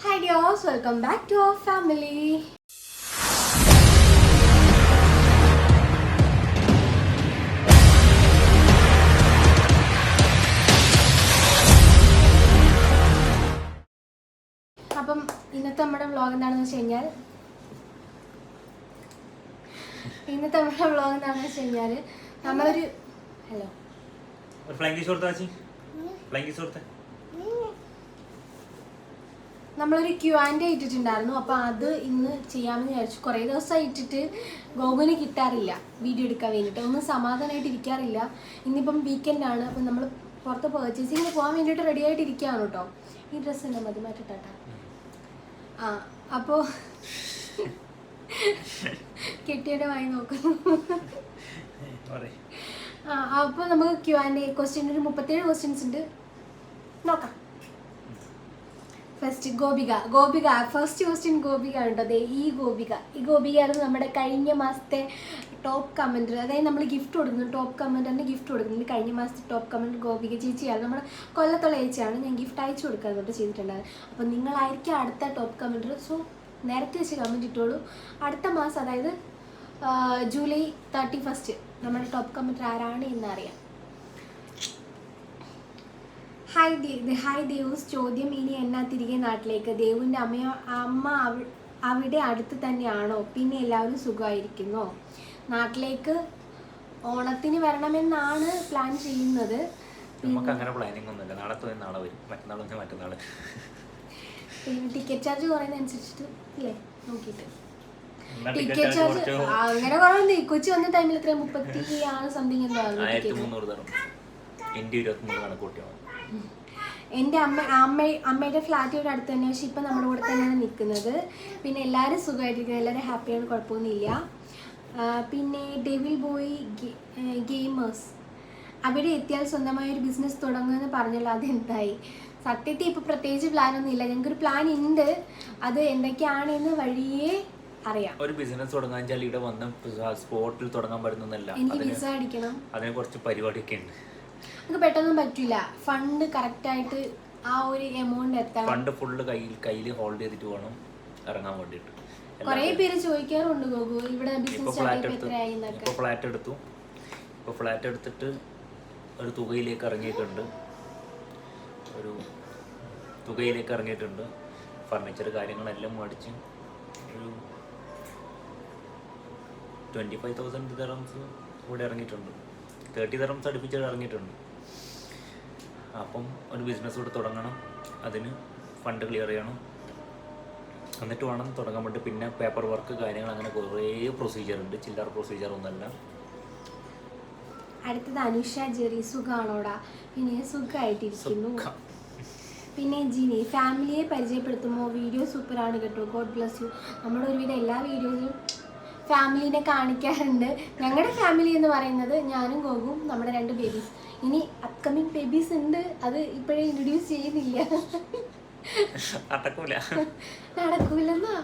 Hi dears, welcome back to our family. അപ്പം ഇന്നത്തെ നമ്മുടെ വ്ളോഗ് എന്താണെന്ന് വെച്ച് കഴിഞ്ഞാൽ ഇന്നത്തെ നമ്മുടെ വ്ളോഗ് എന്താണെന്ന് വെച്ച് കഴിഞ്ഞാൽ നമ്മളൊരു ഹലോ ഫ്ലൈങ് കിസ് കൊടുത്താ ചേച്ചി ഫ്ലൈങ് കിസ് കൊടുത്തേ നമ്മളൊരു ക്യു ആൻഡ് ഇട്ടിട്ടുണ്ടായിരുന്നു. അപ്പോൾ അത് ഇന്ന് ചെയ്യാമെന്ന് വിചാരിച്ചു. കുറേ ദിവസമായി ഇട്ടിട്ട് ഗോകുവിന് കിട്ടാറില്ല വീഡിയോ എടുക്കാൻ വേണ്ടിയിട്ട്. ഒന്നും സമാധാനമായിട്ട് ഇരിക്കാറില്ല. ഇന്നിപ്പം വീക്കെൻഡാണ് അപ്പം നമ്മൾ പുറത്ത് പർച്ചേസിങ്ങിന് പോകാൻ വേണ്ടിയിട്ട് റെഡി ആയിട്ട് ഇരിക്കുകയാണ് കേട്ടോ ഈ ഡ്രസ്സ് ഉണ്ട് മതി. മാറ്റിട്ടാ ആ അപ്പോൾ കെട്ടിയുടെ വായി നോക്കുന്നു. ആ അപ്പോൾ നമുക്ക് ക്യു ആൻഡ് ക്വസ്റ്റ്യൻ ഒരു മുപ്പത്തേഴ് ക്വസ്റ്റ്യൻസ് ഉണ്ട്. നോക്കാം. First Gopika. Gopika first question Gopika ഉണ്ടോ അതെ ഈ ഗോപിക. ഈ ഗോപികയായിരുന്നു നമ്മുടെ കഴിഞ്ഞ മാസത്തെ ടോപ്പ് കമന്റർ അതായത് നമ്മൾ ഗിഫ്റ്റ് കൊടുക്കുന്നു. ടോപ്പ് കമന്ററിന് ഗിഫ്റ്റ് കൊടുക്കുന്നത് കഴിഞ്ഞ മാസത്തെ ടോപ്പ് കമന്റ് ഗോപിക ചേച്ചിയാണ്. നമ്മുടെ കൊല്ലത്തുള്ള ചേച്ചിയാണ് ഞാൻ ഗിഫ്റ്റ് അയച്ചു കൊടുക്കാൻ തൊട്ട് ചെയ്തിട്ടുണ്ടായത് അപ്പോൾ നിങ്ങളായിരിക്കും അടുത്ത ടോപ്പ് കമന്റർ സോ നേരത്തെ വെച്ച് കമന്റ് ഇട്ടോളൂ. അടുത്ത മാസം അതായത് ജൂലൈ തേർട്ടി ഫസ്റ്റ് നമ്മുടെ ടോപ്പ് കമന്റർ ആരാണ് എന്നറിയാം ഹായ് ദേ ഹായ് ദേവൂസ് ചോദ്യം ഇനി എന്നാ തിരികെ നാട്ടിലേക്ക്? ദേവുവിന്റെ അമ്മയോ അമ്മ അവ- അവിടെ അടുത്ത് തന്നെയാണോ? പിന്നെ എല്ലാവരും സുഖമായിരിക്കുന്നോ? നാട്ടിലേക്ക് ഓണത്തിന് വരണമെന്നാണ് പ്ലാൻ ചെയ്യുന്നത്. നമുക്ക് അങ്ങനെ പ്ലാനിങ് ഒന്നുമില്ല. നാളെ തോന്നി നാളെ വരും. മറ്റന്നാൾ മറ്റന്നാൾ ടിക്കറ്റ് ചാർജ് കുറയുന്നതനുസരിച്ചിട്ട് ഇല്ലേ? നോക്കിയിട്ട്. ടിക്കറ്റ് ചാർജ് അങ്ങനെ കുറവുണ്ട്. കൊച്ചി വന്ന ടൈമിൽ എത്ര മുപ്പത്തി ആറ് സംതിങ് എന്തോ ആയിരത്തി മുന്നൂറ് തരും എന്റെ ഇരുപത്തി മൂന്ന് കണക്ക് കൂട്ടിയാണ് എന്റെ അമ്മ അമ്മ അമ്മയുടെ ഫ്ലാറ്റ് ഇവിടെ അടുത്ത് തന്നെ പക്ഷെ ഇപ്പം നമ്മുടെ കൂടെ തന്നെയാണ് നിൽക്കുന്നത്. പിന്നെ എല്ലാവരും സുഖമായിട്ടിരിക്കുന്നത് എല്ലാവരും ഹാപ്പിയാണ് കുഴപ്പമൊന്നുമില്ല. പിന്നെ ഡെവിൽ ബോയ് ഗെയിമേഴ്സ് അവിടെ എത്തിയാൽ സ്വന്തമായ ഒരു ബിസിനസ് തുടങ്ങുമെന്ന് പറഞ്ഞല്ലോ അതെന്തായി? സത്യത്തിൽ ഇപ്പോൾ പ്രത്യേകിച്ച് പ്ലാനൊന്നും ഇല്ല. ഞങ്ങൾക്കൊരു പ്ലാൻ ഉണ്ട്. അത് എന്തൊക്കെയാണെന്ന് വഴിയെ അറിയാം. ഒരു ബിസിനസ് തുടങ്ങാൻ ഇവിടെ വന്ന് സ്പോട്ടിൽ തുടങ്ങാൻ അടിക്കണം. അതിന് കുറച്ച് പരിപാടിയൊക്കെ ഉണ്ട്. നമുക്ക് പെട്ടെന്ന് പറ്റില്ല ഫണ്ട് കറക്റ്റായിട്ട് ആ ഒരു എമൗണ്ട് എത്തണം ഫണ്ട് ഫുൾ കയ്യിൽ കയ്യിൽ ഹോൾഡ് ചെയ്തിട്ട് വേണം ഇറങ്ങാൻ വേണ്ടിയിട്ട്. കുറേ പേര് ചോദിക്കാറുണ്ട് ഗോകു ഇവിടെ ബിസിനസ് ഇപ്പോൾ ഫ്ലാറ്റ് എടുത്തു ഇപ്പോൾ ഫ്ലാറ്റ് എടുത്തിട്ട് ഒരു തുകയിലേക്ക് ഇറങ്ങിയിട്ടുണ്ട്. ഒരു തുകയിലേക്ക് ഇറങ്ങിയിട്ടുണ്ട്. ഫർണിച്ചർ കാര്യങ്ങളെല്ലാം മേടിച്ച് ഒരു ട്വന്റി ഫൈവ് തൗസൻഡ് തെറംസ് ഇവിടെ ഇറങ്ങിയിട്ടുണ്ട്. തേർട്ടി തെറംസ് അടുപ്പിച്ച് ഇറങ്ങിയിട്ടുണ്ട്. അപ്പം ഒരു ബിസിനസ് കൂടെ തുടങ്ങണം. അതിന് ഫണ്ട് ക്ലിയർ ചെയ്യണം. എന്നിട്ട് വേണം തുടങ്ങാൻ വേണ്ടി പിന്നെ പേപ്പർ വർക്ക് കാര്യങ്ങൾ അങ്ങനെ കുറേ പ്രൊസീജിയർ ഉണ്ട്. ചില്ലറ പ്രൊസീജിയർ ഒന്നല്ല അടുത്തത് അനുഷ ജെറി സുഖാണോടാ? പിന്നെ സുഖമായിട്ടിരിക്കുന്നു സുഖം. പിന്നെ ജിനി ഫാമിലിയെ പരിചയപ്പെടുത്തുമ്പോൾ വീഡിയോ സൂപ്പറാണ് കേട്ടോ. ഗോഡ് ബ്ലസ് യു നമ്മുടെ ഒരുവിധം എല്ലാ വീഡിയോയും ഫാമിലിനെ കാണിക്കാറുണ്ട്. ഞങ്ങളുടെ ഫാമിലി എന്ന് പറയുന്നത് ഞാനും ഗോകും നമ്മുടെ രണ്ട് ബേബീസ് ഇനി അപ്കമിങ് ബേബീസ് ഉണ്ട്. അത് ഇപ്പോഴേ ഇൻട്രൊഡ്യൂസ് ചെയ്യുന്നില്ല. നടക്കൂല. നടക്കൂലെന്നാ?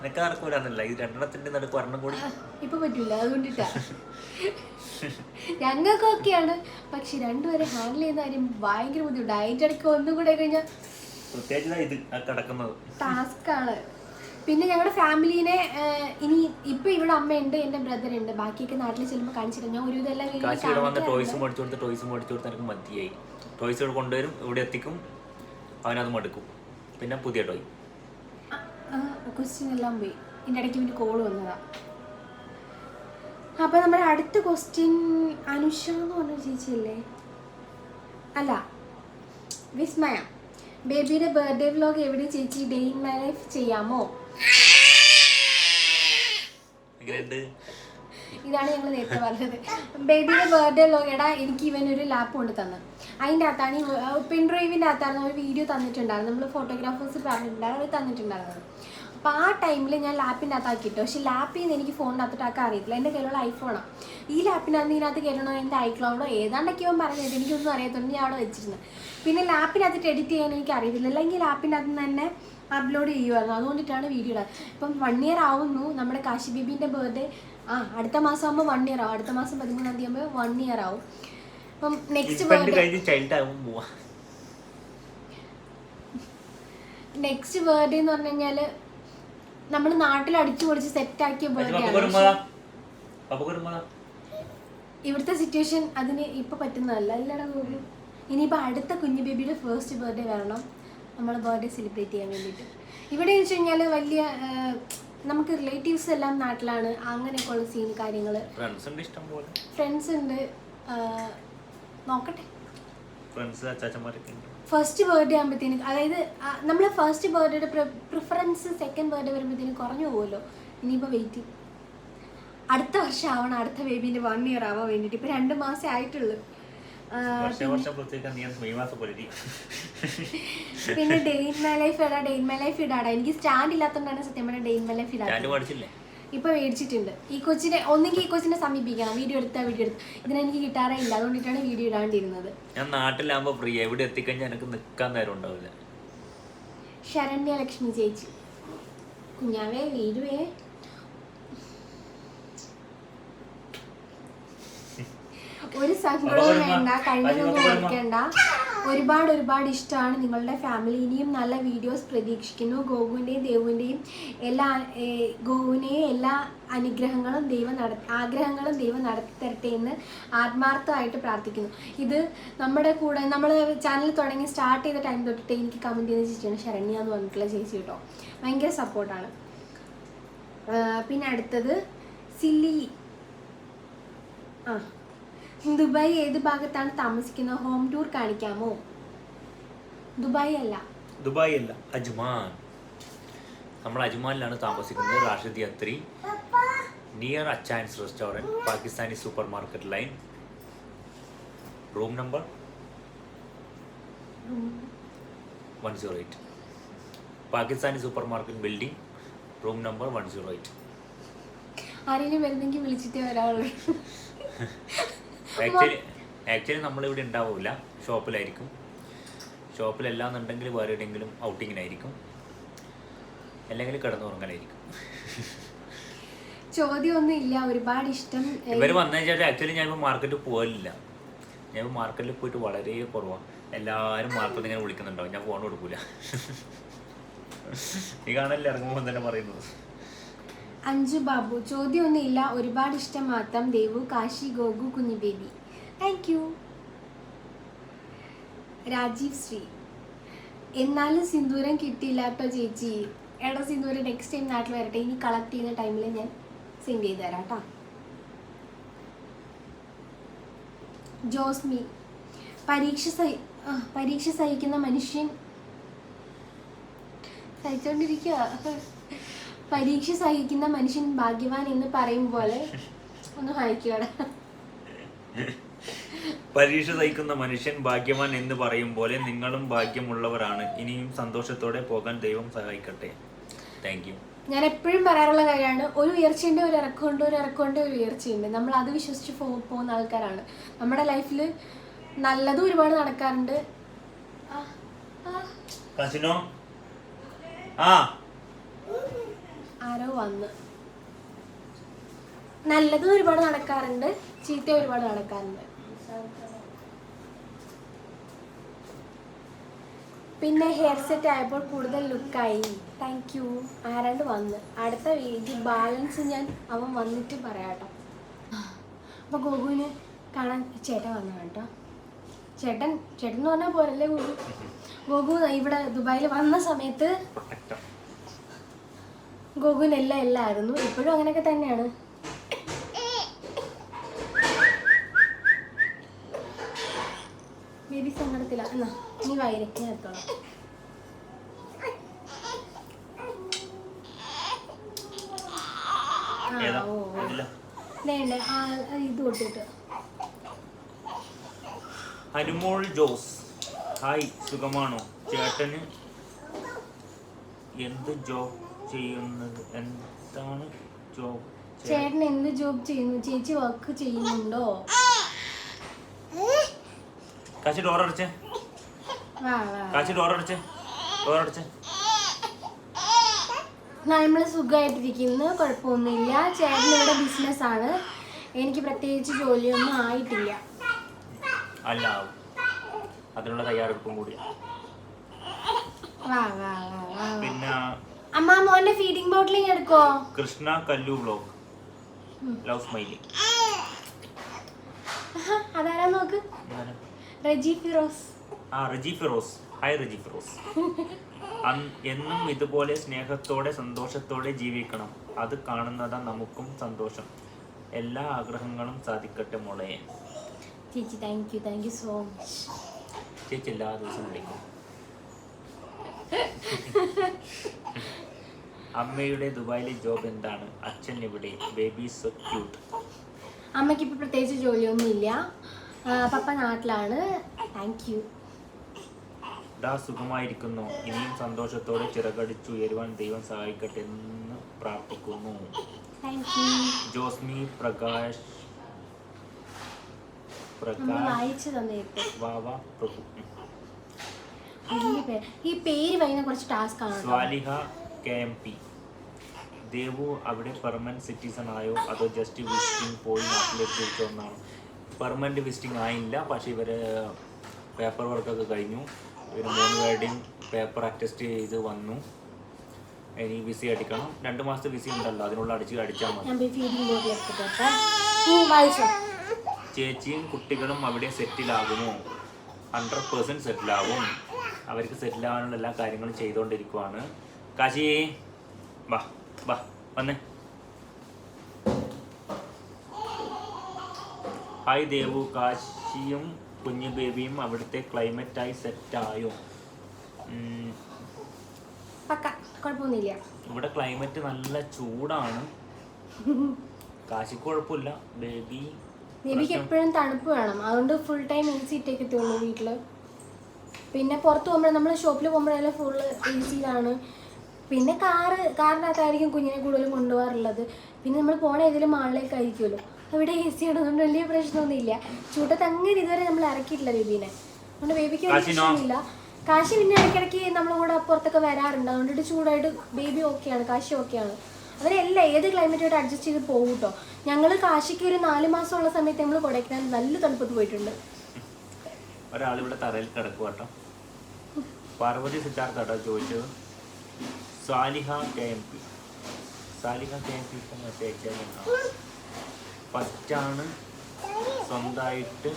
നിനക്ക് നടക്കൂലെന്നല്ല. ഈ രണ്ടെണ്ണത്തിന്റെ നടുക്ക് ഒരെണ്ണം കൂടി. ഇപ്പൊ പറ്റൂല. അതുകൊണ്ടിട്ടാ. ഞങ്ങൾക്കൊക്കെയാണ് പക്ഷെ രണ്ടുപേരെ ഹാൻഡിൽ ചെയ്യുന്ന കാര്യം ഭയങ്കര ബുദ്ധിമുട്ടാണ് അതിന്റെ ഇടയ്ക്ക് ഒന്നും കൂടെ കഴിഞ്ഞാൽ പ്രത്യേകിച്ച് ഇത് കിടക്കുന്നത്. ടാസ്ക് ആണ്. പിന്നെ ഞങ്ങളുടെ ഫാമിലീനെ ഇനി ഇപ്പൊ ഇവിടെ അമ്മയുണ്ട് എന്റെ ബ്രദർ ഉണ്ട് ബാക്കിയൊക്കെ നാട്ടിൽ ചെല്ലുമ്പോൾ കാണിച്ചിട്ട് ഞാൻ ഒരു എല്ലാം കാശി ഇവിടെ വന്ന് ടോയ്സ് മേടിച്ചു കൊടുത്ത് ടോയ്സ് മേടിച്ചു കൊടുത്ത് എനിക്ക് മതിയായി. ടോയ്സ് ഇവിടെ കൊണ്ടുവരും ഇവിടെ എത്തിക്കും അവനത് മടുക്കും. പിന്നെ പുതിയ ടോയ്. ക്വസ്റ്റ്യൻ എല്ലാം പോയി. ഇതിന്റെ ഇടയ്ക്ക് പിന്നെ കോൾ വന്നതാ. അപ്പൊ നമ്മുടെ അടുത്ത ക്വസ്റ്റ്യൻ അനുഷ എന്ന് പറഞ്ഞ ചേച്ചിയല്ലേ അല്ല വിസ്മയ. ബേബിയുടെ ബർത്ത്ഡേ വ്ലോഗ് എവിടെ ചേച്ചി? ഡേ ഇൻ മൈ ലൈഫ് ചെയ്യാമോ? ഇതാണ് ഞങ്ങൾ നേരത്തെ പറഞ്ഞത്. ബേബിയുടെ ബർത്ത്ഡേ ലോഗേടാ എനിക്ക് ഇവൻ ഒരു ലാപ്പ് കൊണ്ട് തന്നു. അതിന്റെ അകത്താണ് പെൻ ഡ്രൈവിന്റെ അകത്താണ് ഒരു വീഡിയോ തന്നിട്ടുണ്ടായിരുന്നു നമ്മൾ ഫോട്ടോഗ്രാഫേഴ്സ് പറഞ്ഞിട്ടുണ്ടായിരുന്നു അവർ തന്നിട്ടുണ്ടായിരുന്നത്. അപ്പോൾ ആ ടൈമിൽ ഞാൻ ലാപ്പിന്റെ അകത്താക്കിയിട്ട് പക്ഷേ ലാപ്പിൽ നിന്ന് എനിക്ക് ഫോണിന്റെ അറിയത്തില്ല. എന്റെ കയ്യിലുള്ള ഐഫോണാണ് ഈ ലാപ്പിനകത്ത് ഇതിനകത്ത് കയറണോ? എന്റെ ഐക്ലൗഡോ ഇവൻ പറഞ്ഞത്. എനിക്കൊന്നും അറിയത്തുണ്ട് ഞാൻ അവിടെ വെച്ചിരുന്നത് പിന്നെ ലാപ്പിനകത്തിട്ട് എഡിറ്റ് ചെയ്യാൻ എനിക്ക് അറിയത്തില്ല. അല്ലെങ്കിൽ നിന്ന് തന്നെ അപ്ലോഡ് ചെയ്യുമായിരുന്നു അതുകൊണ്ടിട്ടാണ് വീഡിയോ ഇടാൻ ഇപ്പം വൺ ഇയർ ആവുന്നു. നമ്മുടെ കാശി ബേബീന്റെ ബർത്ത്ഡേ ആ അടുത്ത മാസം ആകുമ്പോൾ വൺ ഇയർ ആവും. അടുത്ത മാസം പതിമൂന്നാം തീയതി ആകുമ്പോൾ വൺ ഇയർ ആവും. അപ്പം നെക്സ്റ്റ് ബർത്ത്ഡേ നെക്സ്റ്റ് ബർത്ത്ഡേ എന്ന് പറഞ്ഞു കഴിഞ്ഞാൽ നമ്മൾ നാട്ടിൽ അടിച്ചു പൊളിച്ച് സെറ്റാക്കിയ ബർത്ത്ഡേ ആണ്. ഇവിടുത്തെ സിറ്റുവേഷൻ അതിന് ഇപ്പൊ പറ്റുന്നതല്ല. അല്ലടാ ഇനിയിപ്പോൾ അടുത്ത കുഞ്ഞു ബേബിയുടെ ഫസ്റ്റ് ബർത്ത്ഡേ വരണം. നമ്മൾ ബർത്ത്ഡേ സെലിബ്രേറ്റ് ചെയ്യാൻ വേണ്ടിയിട്ട്. ഇവിടെ വെച്ച് കഴിഞ്ഞാൽ വലിയ നമുക്ക് റിലേറ്റീവ്സ് എല്ലാം നാട്ടിലാണ് അങ്ങനെയൊക്കെ ഉള്ള സീൻ കാര്യങ്ങൾ ഫ്രണ്ട്സ് ഉണ്ട് നോക്കട്ടെ. ഫസ്റ്റ് ബർത്ത്ഡേ ആകുമ്പോഴത്തേനും അതായത് നമ്മൾ ഫസ്റ്റ് ബർത്ത്ഡേയുടെ പ്രിഫറൻസ് സെക്കൻഡ് ബർത്ത്ഡേ വരുമ്പോഴത്തേനും കുറഞ്ഞു പോകുമല്ലോ ഇനിയിപ്പോൾ വെയിറ്റ് അടുത്ത വർഷം ആവണം അടുത്ത ബേബീന്റെ വൺ ഇയർ ആവാൻ വേണ്ടിയിട്ട്. ഇപ്പം രണ്ട് മാസേ ആയിട്ടുള്ളൂ. പിന്നെ ഡേ ഇൻ മൈ ലൈഫ് ഇടാ ഡേ ഇൻ മൈ ലൈഫ് ഇടാടാ. എനിക്ക് സ്റ്റാൻഡ് ഇല്ലാത്തതുകൊണ്ടാണ് സത്യം പറഞ്ഞാൽ ഡേ ഇൻ മൈ ലൈഫ് ഇടാ ഇപ്പൊ മേടിച്ചിട്ടുണ്ട്. ഈ കൊച്ചിനെ ഒന്നെങ്കിൽ ഈ കൊച്ചിനെ സമീപിക്കണം. വീഡിയോ എടുത്താ വീഡിയോ എടുത്ത്. ഇതിനെനിക്ക് കിട്ടാറേ ഇല്ല. അതുകൊണ്ടിട്ടാണ് വീഡിയോ ഇടാണ്ടിരുന്നത്. ഞാൻ നാട്ടിലാകുമ്പോ ഫ്രീ എവിടെ എത്തിക്കഴിഞ്ഞാൽ എനിക്ക് നിൽക്കാൻ നേരം ഉണ്ടാവില്ല ശരണ്യ ലക്ഷ്മി ചേച്ചി. കുഞ്ഞാവേ വീടുവേ. ഒരു സങ്കടവും വേണ്ട കഴിഞ്ഞതൊന്നും ഓർക്കേണ്ട ഒരുപാട് ഒരുപാട് ഇഷ്ടമാണ് നിങ്ങളുടെ ഫാമിലി ഇനിയും നല്ല വീഡിയോസ് പ്രതീക്ഷിക്കുന്നു. ഗോകുവിന്റെയും ദേവുവിന്റെയും എല്ലാ ഗോകുവിനെയും എല്ലാ അനുഗ്രഹങ്ങളും ദൈവം നട ആഗ്രഹങ്ങളും ദൈവം നടത്തി തരട്ടെ എന്ന് ആത്മാർത്ഥമായിട്ട് പ്രാർത്ഥിക്കുന്നു. ഇത് നമ്മുടെ കൂടെ നമ്മൾ ചാനൽ തുടങ്ങി സ്റ്റാർട്ട് ചെയ്ത ടൈം തൊട്ടിട്ട് എനിക്ക് കമന്റ് ചെയ്ത ചേച്ചിയാണ് ശരണ്യ എന്ന് പറഞ്ഞിട്ടുള്ള ചേച്ചി കേട്ടോ. ഭയങ്കര സപ്പോർട്ടാണ് പിന്നെ അടുത്തത് സില്ലി ആ ദുബായ് ഏത് ഭാഗത്താണ് താമസിക്കുന്നത്? ഹോം ടൂർ കാണിക്കാമോ? ദുബായ് അല്ല. ദുബായ് അല്ല അജ്മാൻ. നമ്മൾ അജ്മാനിലാണ് താമസിക്കുന്നത്. റാഷിദ് യത്രി. Near അച്ചാൻസ് restaurant Pakistani super market line room number one zero eight Pakistani super market building room number one zero eight ആരെങ്കിലും വരുന്നെങ്കിൽ വിളിച്ചിട്ടേ വരാവുള്ളൂ. ആക്ച്വലി ആക്ച്വലി നമ്മളിവിടെ ഉണ്ടാവില്ല ഷോപ്പിലായിരിക്കും. ഷോപ്പിലല്ല എന്നുണ്ടെങ്കിൽ വേറെ എവിടെയെങ്കിലും ഔട്ടിങ്ങിനായിരിക്കും അല്ലെങ്കിൽ കിടന്നുറങ്ങലായിരിക്കും. ചോദ്യമൊന്നും ഇല്ല ഒരുപാട് ഇഷ്ടം ഇവർ വന്നു വെച്ചാൽ ആക്ച്വലി ഞാൻ ഇപ്പോൾ മാർക്കറ്റിൽ പോകലില്ല ഞാൻ മാർക്കറ്റിൽ പോയിട്ട് വളരെ കുറവാണ് എല്ലാവരും മാർക്കറ്റിൽ ഇങ്ങനെ വിളിക്കുന്നുണ്ടാവും. ഞാൻ ഫോൺ കൊടുക്കൂല. നീ കാണല്ലേ ഇറങ്ങുമ്പോൾ തന്നെ പറയുന്നത്. അഞ്ജു ബാബു ചോദ്യമൊന്നുമില്ല. ഒരുപാട് ഇഷ്ടം മാത്രം Devu Kashi Gogu Kunju baby thank you Rajeev Sree എന്നാലും സിന്ദൂരം കിട്ടിയില്ല കേട്ടോ ചേച്ചി. എടാ സിന്ദൂരം നെക്സ്റ്റ് ടൈം നാട്ടിൽ വരട്ടെ. ഇനി കളക്ട് ചെയ്യുന്ന ടൈമിൽ ഞാൻ സെൻഡ് ചെയ്ത് തരാം കേട്ടോ ജോസ്മി പരീക്ഷ സഹി പരീക്ഷ സഹിക്കുന്ന മനുഷ്യൻ. സഹിച്ചോണ്ടിരിക്കുക പരീക്ഷ സഹിക്കുന്ന മനുഷ്യൻ ഭാഗ്യവാൻ എന്ന് പറയും പോലെ ഒന്ന് വായിക്കടാ പരീക്ഷ സഹിക്കുന്ന മനുഷ്യൻ ഭാഗ്യവാൻ എന്ന് പറയും പോലെ നിങ്ങളും ഭാഗ്യമുള്ളവരാണ്. ഇനിയും സന്തോഷത്തോടെ പോകാൻ ദൈവം സഹായിക്കട്ടെ. താങ്ക് യു ഞാൻ എപ്പോഴും പറയാറുള്ള കാര്യമാണ് ഒരു ഉയർച്ചയുണ്ട് ഒരു ഇറക്കമുണ്ട് ഒരു ഇറക്കമുണ്ട് ഒരു ഉയർച്ചയുണ്ട്. നമ്മൾ അത് വിശ്വസിച്ച് പോകുന്ന ആൾക്കാരാണ്. നമ്മുടെ ലൈഫിൽ നല്ലതും ഒരുപാട് നടക്കാറുണ്ട്. ആ, ആരോ വന്ന്. നല്ലതും ഒരുപാട് നടക്കാറുണ്ട് ചീത്ത ഒരുപാട് നടക്കാറുണ്ട്. പിന്നെ ഹെയർ സെറ്റ് ആയപ്പോൾ കൂടുതൽ ലുക്കായി താങ്ക് യു ആരാണ്ട് വന്ന്. അടുത്ത വീഡിയോ ബാലൻസ് ഞാൻ അവൻ വന്നിട്ട് പറയാട്ടോ. അപ്പോൾ ഗോകുവിന് കാണാൻ ചേട്ടൻ വന്നു കേട്ടോ. ചേട്ടൻ ചേട്ടൻ എന്ന് പറഞ്ഞാൽ പോരല്ലേ ഗോകു ഗോകു ഇവിടെ ദുബായിൽ വന്ന സമയത്ത് ഗോകുവിന് എല്ലാം എല്ലായിരുന്നു. ഇപ്പോഴും അങ്ങനെയൊക്കെ തന്നെയാണ്. ബേബി സങ്കടത്തില്ല എന്നാ നീ വൈരക്ക് ഞാൻ. ഇല്ല വേണ്ട ഇത് അനുമോൾ ജോസ്. ഹായ് സുഖമാണോ? ചേട്ടന് എന്ത് ജോബ് ചെയ്യുന്നത്? എന്താണ് ജോബ് ചേട്ടൻ എന്ത് ജോബ് ചെയ്യുന്നു? ചേച്ചി വർക്ക് ചെയ്യുന്നുണ്ടോ? കാശി ഡോർ അടച്ചേ. കാശി ഡോർ അടച്ചേ. ഡോർ അടച്ചേ. നമ്മൾ സുഖമായിട്ടിരിക്കുന്നു കുഴപ്പമൊന്നുമില്ല. ചേട്ടൻ ഇവിടെ ബിസിനസ് ആണ്. എനിക്ക് പ്രത്യേകിച്ച് ജോലിയൊന്നും ആയിട്ടില്ല. അല്ല. അതിനുള്ള തയ്യാറെടുപ്പും വാ വാ മോന്റെ feeding bottling എടുക്കോ Krishna Kallu blog love smiley അതാരാ നോക്ക്? റജി ഫിറോസ്. ആ റജി ഫിറോസ്. ഹായ് റജി ഫിറോസ്. എന്നും ഇതുപോലെ സ്നേഹത്തോടെ സന്തോഷത്തോടെ ജീവിക്കണം. അത് കാണുന്നതാ നമുക്കും സന്തോഷം. എല്ലാ ആഗ്രഹങ്ങളും സാധിക്കട്ടെ മോളെ. ചേച്ചി thank you thank you so much ചേച്ചി എല്ലാ ദിവസവും വിളിക്കും. അമ്മയുടെ ദുബായിലെ ജോബ് എന്താണ്? അച്ഛൻ ഇവിടെ ബേബി സോ ക്യൂട്ട് അമ്മയ്ക്ക് ഇപ്പൊ പ്രത്യേകിച്ച് ജോലിയൊന്നും ഇല്ല പപ്പ നാട്ടിലാണ്. താങ്ക് യു ഡാ സുഖമായിരിക്കുന്നു. ഇനിയും സന്തോഷത്തോടെ ചിറകടിച്ചുയരുവാൻ ദൈവം സഹായിക്കട്ടെ എന്ന് പ്രാർത്ഥിക്കുന്നു. താങ്ക് യു ജോസ്മി പ്രകാശ് നമ്മൾ പ്രകാശ് വായിച്ചു തന്നേക്ക് വാവ പ്രഭു. വലിയ പേര്. ഈ പേര് കുറച്ച് ടാസ്ക് ആണ്. Saliha K M P. Devu അവിടെ പെർമനന്റ് സിറ്റിസൺ ആയോ? അതോ ജസ്റ്റ് വിസിറ്റിംഗ് പോയി നാട്ടിലേക്ക് തിരിച്ചു വന്നാണോ? പെർമനന്റ് വിസിറ്റിംഗ് ആയില്ല പക്ഷേ ഇവർ പേപ്പർ വർക്കൊക്കെ കഴിഞ്ഞു. ഇവർ മൂന്ന് പേരുടെയും പേപ്പർ അറ്റസ്റ്റ് ചെയ്ത് വന്നു. ഇനി വിസി അടിക്കണം. രണ്ട് മാസത്തെ വിസി ഉണ്ടല്ലോ അതിനുള്ള അടിച്ച് അടിച്ചാൽ മതി. ചേച്ചിയും കുട്ടികളും അവിടെ സെറ്റിലാകുമോ ഹൺഡ്രഡ് പേഴ്സന്റ് സെറ്റിലാവും അവർക്ക് സെറ്റിലാവാനുള്ള എല്ലാ കാര്യങ്ങളും ചെയ്തുകൊണ്ടിരിക്കുവാണ് കാശി വാ. വാ വന്നേ. ഹായ് ദേവു കാശിയും കുഞ്ഞു ബേബിയും അവിടുത്തെ ക്ലൈമറ്റായി സെറ്റായോ കുഴപ്പമൊന്നുമില്ല ഇവിടെ ക്ലൈമറ്റ് നല്ല ചൂടാണ്. കാശിക്ക് കുഴപ്പമില്ല ബേബി ബേബിക്ക് എപ്പോഴും തണുപ്പ് വേണം. അതുകൊണ്ട് ഫുൾ ടൈം എ സി ഇട്ടേ കിട്ടുള്ളൂ വീട്ടിൽ പിന്നെ പുറത്ത് പോകുമ്പോൾ നമ്മൾ ഷോപ്പിൽ പോകുമ്പോഴെല്ലാം ഫുള്ള് എ സിയിലാണ് പിന്നെ കാറ് കാറിനകത്തായിരിക്കും കുഞ്ഞിനെ കൂടുതലും കൊണ്ടുപോകാറുള്ളത്. പിന്നെ നമ്മൾ പോണ ഏതെങ്കിലും മാളിലേക്ക് ആയിരിക്കുമല്ലോ അവിടെ എ സി ഇടുന്നതുകൊണ്ട് വലിയ പ്രശ്നമൊന്നുമില്ല. ചൂട്ടത്ത് അങ്ങനെ ഇതുവരെ നമ്മൾ ഇറക്കിയിട്ടില്ല ബേബീനെ. അതുകൊണ്ട് ബേബിക്ക് വലിയ? പ്രശ്നമില്ല. കാശി പിന്നെ ഇടയ്ക്കിടയ്ക്ക് നമ്മുടെ കൂടെ അപ്പുറത്തൊക്കെ വരാറുണ്ട്. അതുകൊണ്ട് ചൂടായിട്ട് ബേബി ഓക്കെയാണ് കാശി ഓക്കെയാണ്. അവരെല്ലാം ഏത് ക്ലൈമറ്റായിട്ട് അഡ്ജസ്റ്റ് ചെയ്ത് പോകും കേട്ടോ ഞങ്ങൾ കാശിക്ക് ഒരു നാല് മാസമുള്ള സമയത്ത് നമ്മൾ കൊടൈക്കനാൽ നല്ല തണുപ്പത്ത് പോയിട്ടുണ്ട്. ഒരാളിവിടെ തറയിൽ കിടക്കുക കേട്ടോ പാർവതി സിദ്ധാർത്ഥ ചോദിച്ചത്. Saliha K M P. Saliha K M P ഫസ്റ്റാണ് സ്വന്തമായിട്ട്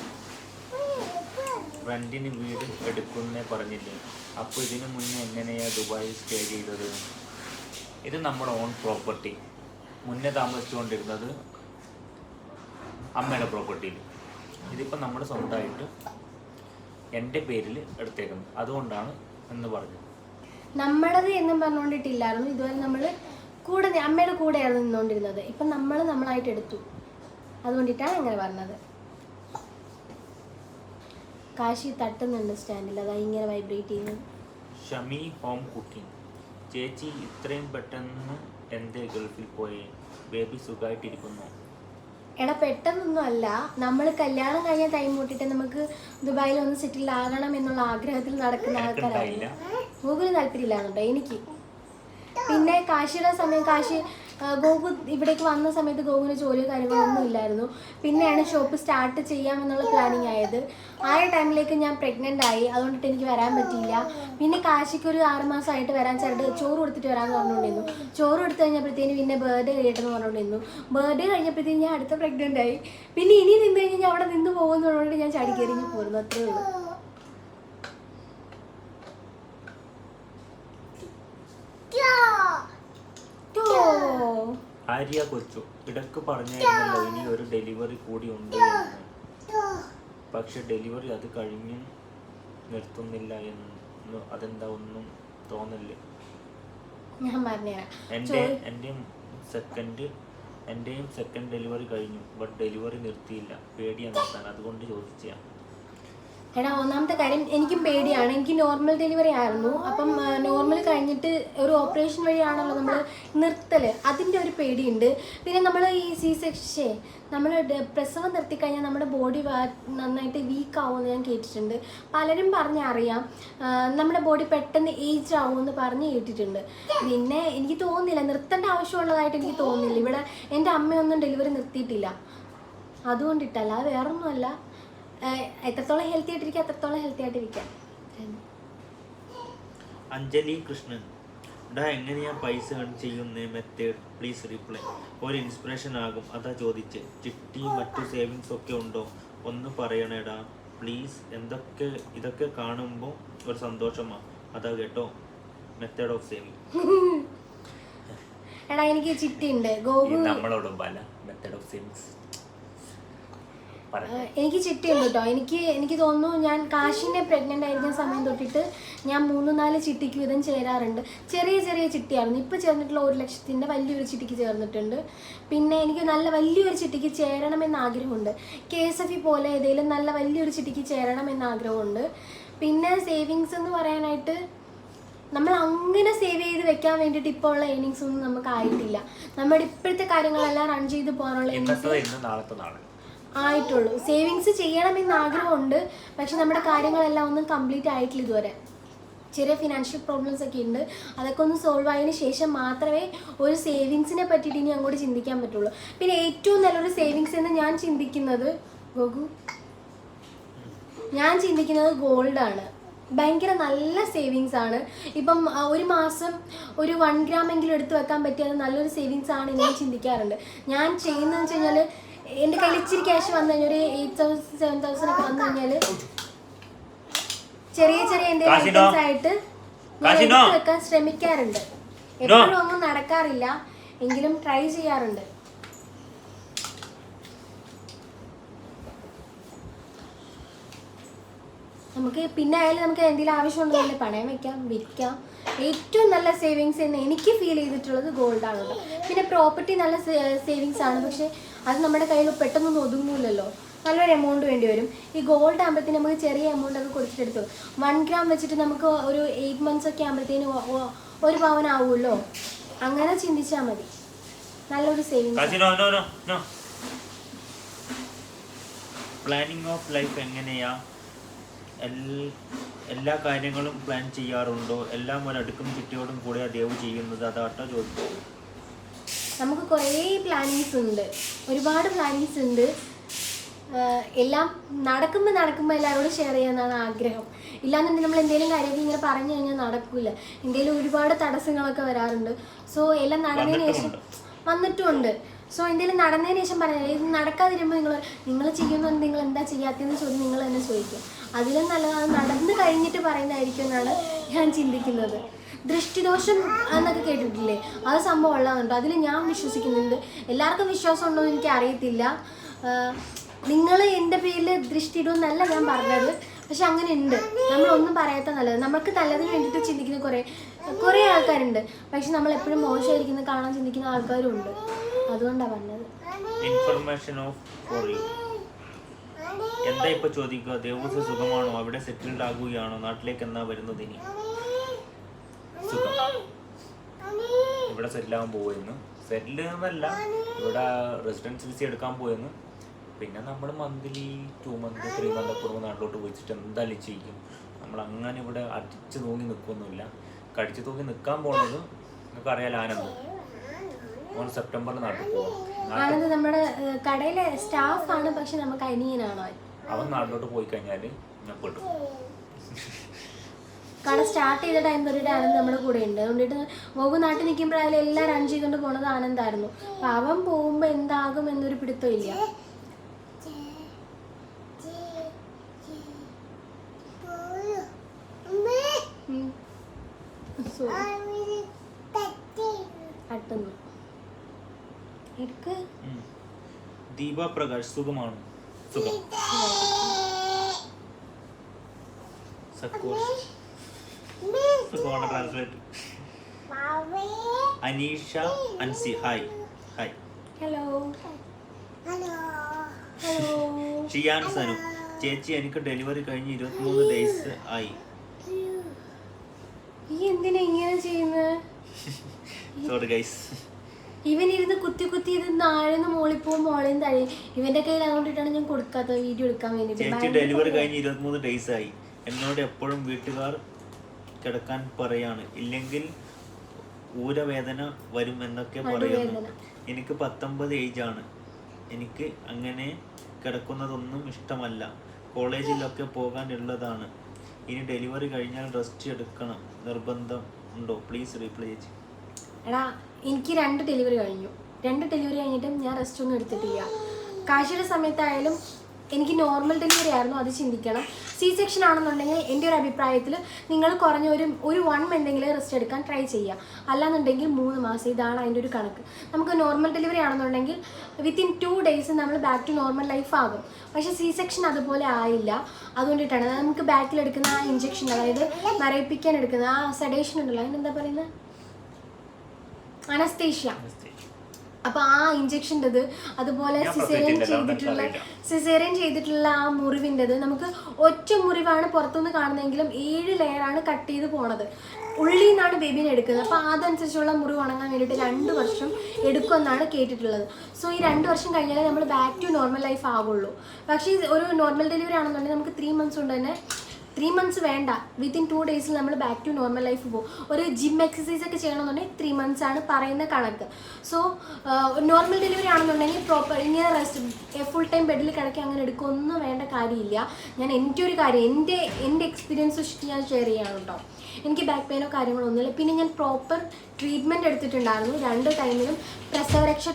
റെന്റിന് വീട് എടുക്കുന്നേ പറഞ്ഞില്ലേ. അപ്പോൾ ഇതിനു മുന്നേ എങ്ങനെയാണ് ദുബായിൽ സ്റ്റേ ചെയ്തത്? ഇത് നമ്മുടെ ഓൺ പ്രോപ്പർട്ടി. മുന്നേ താമസിച്ചുകൊണ്ടിരുന്നത് അമ്മയുടെ പ്രോപ്പർട്ടിയിൽ. ഇതിപ്പോൾ നമ്മൾ സ്വന്തമായിട്ട് എന്റെ പേരിൽ എടുത്തേക്കുന്നത്. അതുകൊണ്ടാണ് എന്ന് പറഞ്ഞു നമ്മളത് എന്നും പറഞ്ഞുകൊണ്ടിട്ടില്ലായിരുന്നു. ഇതുവരെ നമ്മൾ കൂടെ അമ്മയുടെ കൂടെയായിരുന്നു നിന്നുകൊണ്ടിരുന്നത്. ഇപ്പം നമ്മൾ നമ്മളായിട്ട് എടുത്തു. അതുകൊണ്ടിട്ടാണ് അങ്ങനെ പറഞ്ഞത്. കാശി തട്ടുന്നുണ്ട് സ്റ്റാൻഡിൽ. അതാ ഇങ്ങനെ വൈബ്രേറ്റ് ചെയ്യുന്നത്. ഷമി ഹോം കുക്കിംഗ് ചേച്ചി ഇത്രയും പെട്ടെന്ന് എന്തേ ഗൾഫിൽ പോയി? ബേബി സുഖമായിട്ടിരിക്കുന്നു എടാ പെട്ടെന്നൊന്നും അല്ല. നമ്മൾ കല്യാണം കഴിഞ്ഞ ടൈം കൂട്ടിയിട്ട് നമുക്ക് ദുബായിൽ ഒന്ന് സെറ്റിൽ ആകണം എന്നുള്ള ആഗ്രഹത്തിൽ നടക്കുന്ന ആൾക്കാരായിരുന്നു ആൾക്കാരാണ്. ഗോകുൽ താല്പര്യമില്ലാന്നുണ്ടോ എനിക്ക്. പിന്നെ കാശിയുടെ സമയം കാശി ഗോകു ഇവിടേക്ക് വന്ന സമയത്ത് ഗോകുലിന് ജോലിയോ കാര്യങ്ങളോ ഒന്നും ഇല്ലായിരുന്നു. പിന്നെയാണ് ഷോപ്പ് സ്റ്റാർട്ട് ചെയ്യാമെന്നുള്ള പ്ലാനിങ് ആയത്. ആ ടൈമിലേക്ക് ഞാൻ പ്രഗ്നന്റ് ആയി. അതുകൊണ്ടിട്ട് എനിക്ക് വരാൻ പറ്റിയില്ല. പിന്നെ കാശിക്ക് ഒരു ആറ് മാസമായിട്ട് വരാൻ ചേർത്ത് ചോറ് കൊടുത്തിട്ട് വരാമെന്ന് പറഞ്ഞുകൊണ്ടിരുന്നു. ചോറ് കൊടുത്തു കഴിഞ്ഞപ്പോഴത്തേന് പിന്നെ ബർത്ത്ഡേ കഴിയട്ടെന്ന് പറഞ്ഞുകൊണ്ടിരുന്നു. ബർത്ത്ഡേ കഴിഞ്ഞപ്പോഴത്തേന് ഞാൻ അടുത്ത പ്രഗ്നന്റ് ആയി. പിന്നെ ഇനി നിന്ന് കഴിഞ്ഞാൽ ഞാൻ അവിടെ നിന്ന് പോകുന്നതുകൊണ്ട് ഞാൻ ചാടി കയറി പോരുന്നു. അത്രേ ഉള്ളൂ. ആര്യ കൊച്ചു ഇടയ്ക്ക് പറഞ്ഞായിരുന്നല്ലോ ഇനി ഒരു ഡെലിവറി കൂടി ഉണ്ട് എന്ന്. പക്ഷെ ഡെലിവറി അത് കഴിഞ്ഞ് നിർത്തുന്നില്ല എന്ന് അതെന്താ ഒന്നും തോന്നില്ല? ഞാൻ എന്റെ എന്റെയും സെക്കൻഡ് എന്റെയും സെക്കൻഡ് ഡെലിവറി കഴിഞ്ഞു ബട്ട് ഡെലിവറി നിർത്തിയില്ല. പേടിയാണ് നിർത്താൻ അതുകൊണ്ട് ചോദിച്ചാണ് എടാ ഒന്നാമത്തെ കാര്യം എനിക്കും പേടിയാണ്. എനിക്ക് നോർമൽ ഡെലിവറി ആയിരുന്നു. അപ്പം നോർമൽ കഴിഞ്ഞിട്ട് ഒരു ഓപ്പറേഷൻ വഴിയാണല്ലോ നമ്മൾ നിർത്തൽ അതിന്റെ ഒരു പേടിയുണ്ട്. പിന്നെ നമ്മൾ ഈ സി സെക്ഷൻ നമ്മൾ പ്രസവം നിർത്തി കഴിഞ്ഞാൽ നമ്മുടെ ബോഡി നന്നായിട്ട് വീക്ക് ആവുമെന്ന് ഞാൻ കേട്ടിട്ടുണ്ട്. പലരും പറഞ്ഞറിയാം നമ്മുടെ ബോഡി പെട്ടെന്ന് ഏജ് ആവുമെന്ന് പറഞ്ഞ് കേട്ടിട്ടുണ്ട്. പിന്നെ എനിക്ക് തോന്നുന്നില്ല നിർത്തേണ്ട ആവശ്യമുള്ളതായിട്ട് എനിക്ക് തോന്നുന്നില്ല. ഇവിടെ എന്റെ അമ്മയൊന്നും ഡെലിവറി നിർത്തിയിട്ടില്ല. അതുകൊണ്ടിട്ടല്ല അത് വേറൊന്നുമല്ല. എത്രത്തോളം ഹെൽത്തി ആയിട്ടിരിക്കുക അത്രത്തോളം ഹെൽത്തി ആയിട്ടിരിക്കാം. അഞ്ജലി കൃഷ്ണൻ ഡാ എങ്ങനെയാ പൈസ ഏൺ ചെയ്യുന്ന? മെത്തേഡ് പ്ലീസ് റിപ്ലൈ ഒരു ഇൻസ്പിറേഷൻ ആകും. അതാ ചോദിച്ച്. ചിട്ടി മറ്റു സേവിങ്സ് ഒക്കെ ഉണ്ടോ? ഒന്ന് പറയണേടാ. പ്ലീസ് എന്തൊക്കെ ഇതൊക്കെ കാണുമ്പോൾ ഒരു സന്തോഷമാ. അതാ കേട്ടോ. മെത്തേഡ് ഓഫ് സേവിങ് എടാ എനിക്ക് ചിട്ടി ഉണ്ട്. ഗോകു നമ്മളോടും പല മെത്തേഡ് ഓഫ് സേവിങ്സ് എനിക്ക് ചിട്ടിയുണ്ട് കേട്ടോ എനിക്ക് എനിക്ക് തോന്നുന്നു ഞാൻ കാശിനെ പ്രഗ്നന്റ് ആയിരിക്കുന്ന സമയം തൊട്ടിട്ട് ഞാൻ മൂന്ന് നാല് ചിട്ടിക്ക് വീതം ചേരാറുണ്ട്. ചെറിയ ചെറിയ ചിട്ടിയായിരുന്നു. ഇപ്പോൾ ചേർന്നിട്ടുള്ള ഒരു ലക്ഷത്തിന്റെ വലിയൊരു ചിട്ടിക്ക് ചേർന്നിട്ടുണ്ട്. പിന്നെ എനിക്ക് നല്ല വലിയൊരു ചിട്ടിക്ക് ചേരണമെന്ന് ആഗ്രഹമുണ്ട്. കെ എസ് എഫ് ഇ പോലെ ഏതെങ്കിലും നല്ല വലിയൊരു ചിട്ടിക്ക് ചേരണമെന്ന് ആഗ്രഹമുണ്ട്. പിന്നെ സേവിങ്സ് എന്ന് പറയാനായിട്ട് നമ്മൾ അങ്ങനെ സേവ് ചെയ്ത് വെക്കാൻ വേണ്ടിയിട്ട് ഇപ്പോൾ ഉള്ള ഏണിങ്സ് ഒന്നും നമുക്ക് ആയിട്ടില്ല. നമ്മുടെ ഇപ്പോഴത്തെ കാര്യങ്ങളെല്ലാം റൺ ചെയ്ത് പോകാനുള്ള ഏണിങ്സ് ആയിട്ടുള്ളൂ. സേവിങ്സ് ചെയ്യണമെന്ന് ആഗ്രഹമുണ്ട്. പക്ഷെ നമ്മുടെ കാര്യങ്ങളെല്ലാം ഒന്നും കംപ്ലീറ്റ് ആയിട്ടില്ല ഇതുവരെ. ചെറിയ ഫിനാൻഷ്യൽ പ്രോബ്ലംസ് ഒക്കെ ഉണ്ട്. അതൊക്കെ ഒന്ന് സോൾവ് ആയതിനു ശേഷം മാത്രമേ ഒരു സേവിങ്സിനെ പറ്റിയിട്ട് ഇനി അങ്ങോട്ട് ചിന്തിക്കാൻ പറ്റുള്ളൂ. പിന്നെ ഏറ്റവും നല്ലൊരു സേവിങ്സ് എന്ന് ഞാൻ ചിന്തിക്കുന്നത് ഗോകു ഞാൻ ചിന്തിക്കുന്നത് ഗോൾഡാണ് ഭയങ്കര നല്ല സേവിങ്സ് ആണ്. ഇപ്പം ഒരു മാസം ഒരു വൺ ഗ്രാം എങ്കിലും എടുത്ത് വെക്കാൻ പറ്റിയത് നല്ലൊരു സേവിങ്സ് ആണ് ഞാൻ ചിന്തിക്കാറുണ്ട്. ഞാൻ ചെയ്യുന്നതെന്ന് വെച്ച് കഴിഞ്ഞാൽ എന്റെ കയ്യിൽ ഇച്ചിരി ക്യാഷ് വന്നു കഴിഞ്ഞാൽ ഒരു എയ്റ്റ് തൗസൻഡ് സെവൻ തൗസൻഡ് ഒക്കെ വന്നു കഴിഞ്ഞാൽ ചെറിയ ചെറിയ എന്തെങ്കിലും? ഐറ്റംസ് ആയിട്ട് വെക്കാൻ ശ്രമിക്കാറുണ്ട്. എപ്പോഴും ഒന്നും നടക്കാറില്ല. എങ്കിലും ട്രൈ ചെയ്യാറുണ്ട്. നമുക്ക് പിന്നെ ആയാലും നമുക്ക് എന്തെങ്കിലും ആവശ്യമുണ്ടെങ്കിൽ പണയം വെക്കാം വിൽക്കാം. ഏറ്റവും നല്ല സേവിങ്സ് എന്ന് എനിക്ക് ഫീൽ ചെയ്തിട്ടുള്ളത് ഗോൾഡാണ് പിന്നെ പ്രോപ്പർട്ടി നല്ല സേവിങ്സ് ആണ്. പക്ഷേ അത് നമ്മുടെ കയ്യിൽ പെട്ടെന്ന് ഒതുങ്ങൂലല്ലോ. നല്ലൊരു എമൗണ്ട് വേണ്ടി വരും. ഈ ഗോൾഡ് ആകുമ്പോഴത്തേന് നമുക്ക് ചെറിയ എമൗണ്ട് ഒക്കെ കൊടുത്തിട്ടെടുത്തു വൺ ഗ്രാം വെച്ചിട്ട് നമുക്ക് ഒരു എയ്റ്റ് മന്ത്സ് ഒക്കെ ആകുമ്പോഴത്തേന് ഒരു പവൻ ആവുമല്ലോ? അങ്ങനെ ചിന്തിച്ചാൽ മതി. നല്ലൊരു സേവിങ് പ്ലാനിങ് ഓഫ് ലൈഫ് എങ്ങനെയാ? എല്ലാ കാര്യങ്ങളും പ്ലാൻ ചെയ്യാറുണ്ടോ? എല്ലാം ഒരടുക്കും ചുറ്റിയോടും കൂടെ ദേവ് ചെയ്യുന്നത്. അതാട്ടോ ചോദിച്ചത് നമുക്ക് കുറേ പ്ലാനിങ്സ് ഉണ്ട്. ഒരുപാട് പ്ലാനിങ്സ് ഉണ്ട്. എല്ലാം നടക്കുമ്പോൾ നടക്കുമ്പോൾ എല്ലാവരോടും ഷെയർ ചെയ്യാനാണ് ആഗ്രഹം. ഇല്ലാന്നുണ്ടെങ്കിൽ നമ്മൾ എന്തെങ്കിലും കാര്യമൊക്കെ ഇങ്ങനെ പറഞ്ഞു കഴിഞ്ഞാൽ നടക്കില്ല എന്തെങ്കിലും ഒരുപാട് തടസ്സങ്ങളൊക്കെ വരാറുണ്ട്. സോ എല്ലാം നടന്നതിന് ശേഷം വന്നിട്ടുമുണ്ട്. സോ എന്തെങ്കിലും നടന്നതിന് ശേഷം പറഞ്ഞാൽ ഇത് നടക്കാതിരുമ്പോൾ നിങ്ങൾ നിങ്ങൾ ചെയ്യുന്നത് നിങ്ങൾ എന്താ ചെയ്യാത്തതെന്ന് ചോദ്യം നിങ്ങൾ തന്നെ ചോദിക്കും. അതിലും നല്ലത് നടന്നു കഴിഞ്ഞിട്ട് പറയുന്നതായിരിക്കും എന്നാണ് ഞാൻ ചിന്തിക്കുന്നത്. ദൃഷ്ടിദോഷം എന്നൊക്കെ കേട്ടിട്ടില്ലേ? അത് സംഭവം ഉള്ളതുണ്ട് അതിൽ ഞാൻ വിശ്വസിക്കുന്നുണ്ട്. എല്ലാവർക്കും വിശ്വാസം ഉണ്ടോ എന്ന് എനിക്ക് അറിയത്തില്ല. നിങ്ങൾ എന്റെ പേരിൽ ദൃഷ്ടിയിടുമെന്നല്ല ഞാൻ പറഞ്ഞത്. പക്ഷെ അങ്ങനെ ഉണ്ട് നമ്മളൊന്നും പറയാത്ത നല്ലത്. നമുക്ക് നല്ലതിന് വേണ്ടിയിട്ട് ചിന്തിക്കുന്ന കുറേ കുറേ ആൾക്കാരുണ്ട്. പക്ഷെ നമ്മൾ എപ്പോഴും മോശമായിരിക്കുന്ന കാണാൻ ചിന്തിക്കുന്ന ആൾക്കാരും ഉണ്ട് അതുകൊണ്ടാണ് പറഞ്ഞത് ഇൻഫർമേഷൻ ഓഫ് എന്താ ഇപ്പൊ ചോദിക്കുക? ദേവസ്വം സുഖമാണോ? അവിടെ സെറ്റിൽഡ് ആകുകയാണോ? നാട്ടിലേക്ക് എന്നാ വരുന്നത് ഇനി? സുഖം. ഇവിടെ സെറ്റിൽ ആവാൻ പോവുന്നു സെറ്റിൽ എന്നല്ല ഇവിടെ റെസിഡൻസ് വിസി എടുക്കാൻ പോയെന്ന് പിന്നെ നമ്മൾ monthly two month three month കൂടുമ്പോൾ നാട്ടിലോട്ട് വിളിച്ചിട്ട് എന്തായാലും ചെയ്യും. നമ്മൾ അങ്ങനെ ഇവിടെ അടിച്ച് തൂങ്ങി നിൽക്കൊന്നുമില്ല കടിച്ച് തൂങ്ങി നിൽക്കാൻ പോണത് നിങ്ങൾക്ക് അറിയാലോ ആനന്ദ്. ഓൺ സെപ്റ്റംബറിൽ നാട്ടിൽ പോകും ആനന്ദ് നമ്മുടെ കടയിലെ സ്റ്റാഫാണ് പക്ഷെ നമുക്ക് അനിയനാണോ അവൻ. അവൻ നാട്ടിലോട്ട് പോയി കഴിഞ്ഞാൽ ഞാൻ പെട്ടു. കട സ്റ്റാർട്ട് ചെയ്ത ടൈം തൊട്ടിട്ട് ആനന്ദ് നമ്മുടെ കൂടെ ഉണ്ട് അതുകൊണ്ടിട്ട് ഗോകു നാട്ടിൽ നിൽക്കുമ്പോഴായാലും എല്ലാം റൺ ചെയ്തുകൊണ്ട് പോണത് ആനന്ദായിരുന്നു. അപ്പൊ അവൻ പോകുമ്പോ എന്താകും എന്നൊരു പിടുത്തം ഇല്ല. ദീപ പ്രകാശ് സുഖമാണ്? സുഖം. സക്കോഷ് translate. Aneesha Ansi hi hi hello hello Shiyan Sanu ചേച്ചി എനിക്ക് ഡെലിവറി കഴിഞ്ഞ് ഇരുപത്തിമൂന്ന് ഡേയ്സ് ആയി. ഈ എന്തിനാ ഇങ്ങനെ ചെയ്യുന്നത് സോറി ഗൈസ് ഇവൻ ഇരുന്ന് കുത്തി കുത്തി ഇത് താഴെന്ന് പോകും മോളിൽ താഴെ. ഇവന്റെ കയ്യിൽ അതുകൊണ്ടിട്ടാണ് ഞാൻ കൊടുക്കാത്തത്. വീഡിയോ എടുക്കാൻ വേണ്ടി ചേച്ചി ഡെലിവറി കഴിഞ്ഞ് ഇരുപത്തിമൂന്ന് ഡേയ്സ് ആയി. എന്നോട് എപ്പോഴും വീട്ടുകാർ കിടക്കാൻ പറയാണ്. ഇല്ലെങ്കിൽ ഊരവേദന വരും എന്നൊക്കെ പറയുന്നു. എനിക്ക് പത്തൊമ്പത് ഏജ് ആണ്. എനിക്ക് അങ്ങനെ കിടക്കുന്നതൊന്നും ഇഷ്ടമല്ല. കോളേജിലൊക്കെ പോകാനുള്ളതാണ്. ഇനി ഡെലിവറി കഴിഞ്ഞാൽ റെസ്റ്റ് എടുക്കണം. നിർബന്ധം ഉണ്ടോ? പ്ലീസ് റീപ്ലൈ എടാ എനിക്ക് രണ്ട് ഡെലിവറി കഴിഞ്ഞു. രണ്ട് ഡെലിവറി കഴിഞ്ഞിട്ടും ഞാൻ റെസ്റ്റ് ഒന്നും എടുത്തിട്ടില്ല. കാശിയുടെ സമയത്തായാലും എനിക്ക് നോർമൽ ഡെലിവറി ആയിരുന്നു അത് ചിന്തിക്കണം. സി സെക്ഷൻ ആണെന്നുണ്ടെങ്കിൽ എന്റെ ഒരു അഭിപ്രായത്തിൽ നിങ്ങൾ കുറഞ്ഞ ഒരു ഒരു വൺ മന്തെങ്കിലും റെസ്റ്റ് എടുക്കാൻ ട്രൈ ചെയ്യുക. അല്ലാന്നുണ്ടെങ്കിൽ മൂന്ന് മാസം ഇതാണ് അതിന്റെ ഒരു കണക്ക്. നമുക്ക് നോർമൽ ഡെലിവറി ആണെന്നുണ്ടെങ്കിൽ വിത്തിൻ ടു ഡേയ്സ് നമ്മൾ ബാക്ക് ടു നോർമൽ ലൈഫ് ആകും. പക്ഷേ സി സെക്ഷൻ അതുപോലെ ആയില്ല. അതുകൊണ്ടിട്ടാണ്. നമുക്ക് ബാക്കിൽ എടുക്കുന്ന ആ ഇഞ്ചെക്ഷൻ അതായത് മരയിപ്പിക്കാൻ എടുക്കുന്ന ആ സഡേഷൻ ഉണ്ടല്ലോ. അതിനെന്താ പറയുന്നത്? അനസ്തേഷ്യ അപ്പൊ ആ ഇഞ്ചക്ഷന്റെത് അതുപോലെ സിസേറിയൻ ചെയ്തിട്ടുള്ള. സിസേറിയൻ ചെയ്തിട്ടുള്ള ആ മുറിവിന്റെത് നമുക്ക് ഒറ്റ മുറിവാണ് പുറത്തുനിന്ന് കാണുന്നതെങ്കിലും ഏഴ് ലെയറാണ് കട്ട് ചെയ്ത് പോണത്. ഉള്ളിൽ നിന്നാണ് ബേബിനെ എടുക്കുന്നത്. അപ്പോൾ അതനുസരിച്ചുള്ള മുറിവ് ഉണങ്ങാൻ വേണ്ടിയിട്ട് രണ്ട് വർഷം എടുക്കുമെന്നാണ് കേട്ടിട്ടുള്ളത്. സോ ഈ രണ്ട് വർഷം കഴിഞ്ഞാലേ നമ്മൾ ബാക്ക് ടു നോർമൽ ലൈഫ് ആവുള്ളൂ. പക്ഷേ ഒരു നോർമൽ ഡെലിവറി ആണെന്നുണ്ടെങ്കിൽ നമുക്ക് ത്രീ മന്ത്സ് കൊണ്ട് തന്നെ ത്രീ മന്ത്സ് വേണ്ട. വിത്തിൻ ടു ഡേയ്സിൽ നമ്മൾ ബാക്ക് ടു നോർമൽ ലൈഫ് പോകും ഒരു ജിം എക്സസൈസ് ഒക്കെ ചെയ്യണമെന്നുണ്ടെങ്കിൽ ത്രീ മന്ത്സ് ആണ് പറയുന്ന കണക്ക്. സോ നോർമൽ ഡെലിവറി ആണെന്നുണ്ടെങ്കിൽ പ്രോപ്പർ ഇങ്ങനെ റെസ്റ്റ് ഫുൾ ടൈം ബെഡിൽ കിടക്കി അങ്ങനെ എടുക്കുകയൊന്നും വേണ്ട കാര്യമില്ല. ഞാൻ എന്റെ ഒരു കാര്യം എന്റെ എന്റെ എക്സ്പീരിയൻസ് വെച്ചിട്ട് ഞാൻ ഷെയർ ചെയ്യാണ് കേട്ടോ എനിക്ക് ബാക്ക് പെയിനോ കാര്യങ്ങളോ ഒന്നുമില്ല. പിന്നെ ഞാൻ പ്രോപ്പർ ട്രീറ്റ്മെന്റ് എടുത്തിട്ടുണ്ടായിരുന്നു. രണ്ട് ടൈമിലും പ്രസവരക്ഷ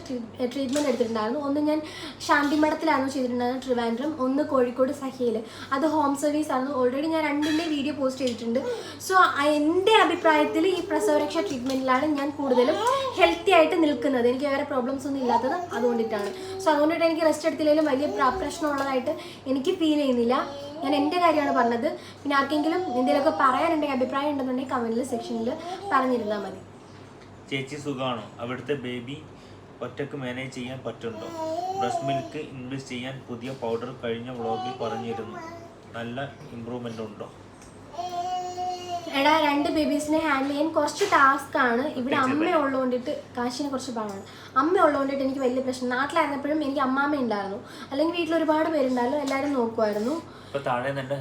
ട്രീറ്റ്മെന്റ് എടുത്തിട്ടുണ്ടായിരുന്നു. ഒന്ന് ഞാൻ ശാന്തിമഠത്തിലായിരുന്നു ചെയ്തിട്ടുണ്ടായിരുന്നത് ട്രിവാൻഡ്രം. ഒന്ന് കോഴിക്കോട് സഹയിൽ അത് ഹോം സർവീസ് ആയിരുന്നു. ഓൾറെഡി ഞാൻ രണ്ടിന്റെ വീഡിയോ പോസ്റ്റ് ചെയ്തിട്ടുണ്ട്. സോ എന്റെ അഭിപ്രായത്തിൽ ഈ പ്രസവരക്ഷ ട്രീറ്റ്മെന്റിലാണ് ഞാൻ കൂടുതലും ഹെൽത്തി ആയിട്ട് നിൽക്കുന്നത്. എനിക്ക് വേറെ പ്രോബ്ലംസ് ഒന്നും ഇല്ലാത്തത് അതുകൊണ്ടിട്ടാണ്. സോ അതുകൊണ്ടിട്ട് എനിക്ക് റെസ്റ്റ് എടുത്തില്ലെങ്കിലും വലിയ പ്ര- പ്രശ്നമുള്ളതായിട്ട് എനിക്ക് ഫീൽ ചെയ്യുന്നില്ല. ഞാൻ എന്റെ കാര്യമാണ് പറഞ്ഞത്. പിന്നെ ആർക്കെങ്കിലും എന്തെങ്കിലുമൊക്കെ പറയാനുണ്ടെങ്കിൽ അഭിപ്രായം ഉണ്ടെന്നുണ്ടെങ്കിൽ കമന്റിൽ സെക്ഷനിൽ പറഞ്ഞിരുന്നാൽ മതി. ചേച്ചി സുഖമാണോ അവിടുത്തെ ബേബി ഒറ്റയ്ക്ക് മാനേജ് ചെയ്യാൻ പറ്റുന്നുണ്ടോ? ബ്രസ്റ്റ് മിൽക്ക് ഇൻവെസ്റ്റ് ചെയ്യാൻ പുതിയ പൗഡർ കഴിഞ്ഞ വ്ളോഗിൽ പറഞ്ഞിരുന്നു. നല്ല ഇമ്പ്രൂവ്മെന്റ് ഉണ്ടോ? എടാ രണ്ട് ബേബീസിനെ ഹാൻഡിൽ ചെയ്യാൻ കുറച്ച് ടാസ്ക് ആണ്. ഇവിടെ അമ്മ ഉള്ളതുകൊണ്ടിട്ട് കാശിനെ കുറച്ച് പാടാണ് അമ്മ ഉള്ളതുകൊണ്ടിട്ട് എനിക്ക് വലിയ പ്രശ്നം. നാട്ടിലായിരുന്നപ്പോഴും എനിക്ക് അമ്മാമ്മ ഉണ്ടായിരുന്നു. അല്ലെങ്കിൽ വീട്ടിൽ ഒരുപാട് പേരുണ്ടായിരുന്നു. എല്ലാവരും നോക്കുമായിരുന്നു ഇപ്പൊ താഴെ നിന്റെ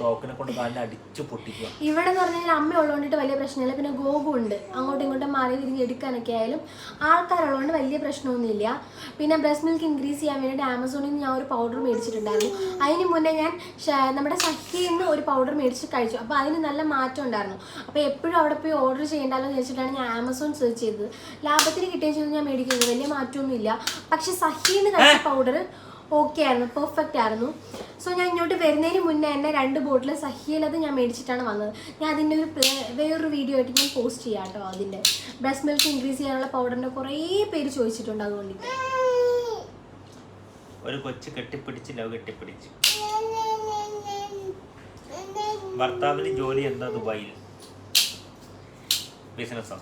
തോക്കിനെ കൊണ്ട് കാലിനെ അടിച്ചു പൊട്ടിക്കുക. ഇവിടെ എന്ന് പറഞ്ഞാൽ അമ്മ ഉള്ളതുകൊണ്ടിട്ട് വലിയ പ്രശ്നമില്ല. പിന്നെ ഗോപു ഉണ്ട്. അങ്ങോട്ടും ഇങ്ങോട്ടും മാറി തിരിഞ്ഞ് എടുക്കാനൊക്കെ ആയാലും ആൾക്കാരുള്ളതുകൊണ്ട് വലിയ പ്രശ്നമൊന്നുമില്ല. പിന്നെ ബ്രസ്റ്റ് മിൽക്ക് ഇൻക്രീസ് ചെയ്യാൻ വേണ്ടി ആമസോണിൽ നിന്ന് ഞാൻ ഒരു പൗഡർ മേടിച്ചിട്ടുണ്ടായിരുന്നു. അതിന് മുന്നേ ഞാൻ നമ്മുടെ സഖിയിൽ നിന്ന് ഒരു പൗഡർ മേടിച്ച് കഴിച്ചു. അപ്പോൾ അതിന് നല്ല മാറ്റം ഉണ്ടായിരുന്നു. അപ്പോൾ എപ്പോഴും അവിടെ പോയി ഓർഡർ ചെയ്യണ്ടല്ലോ എന്ന് വെച്ചിട്ടാണ് ഞാൻ ആമസോൺ സെർച്ച് ചെയ്തത്. ലാഭത്തിന് കിട്ടിയ ഞാൻ മേടിക്കുന്നത് വലിയ മാറ്റമൊന്നുമില്ല. പക്ഷെ സഹിയിൽ നിന്ന് കഴിച്ച പൗഡർ ഓക്കെ ആയിരുന്നു പെർഫെക്റ്റ് ആയിരുന്നു. സോ ഞാൻ ഇങ്ങോട്ട് വരുന്നതിന് മുന്നേ തന്നെ രണ്ട് ബോട്ടിൽ സഹിയലത് ഞാൻ മേടിച്ചിട്ടാണ് വന്നത്. ഞാൻ അതിന്റെ ഒരു വേറൊരു വീഡിയോ ആയിട്ട് ഞാൻ പോസ്റ്റ് ചെയ്യാം കേട്ടോ അതിന്റെ. ബ്രസ്റ്റ് മിൽക്ക് ഇൻക്രീസ് ചെയ്യാനുള്ള പൗഡറിന്റെ കുറേ പേര് ചോദിച്ചിട്ടുണ്ട് അതുകൊണ്ട്. ഒരു കൊച്ചു കെട്ടിപ്പിടിച്ച് ലവ് കെട്ടിപ്പിടിച്ച്. ഭർത്താവിന് ജോലി എന്താ ദുബായിൽ? ബിസിനസ്സോ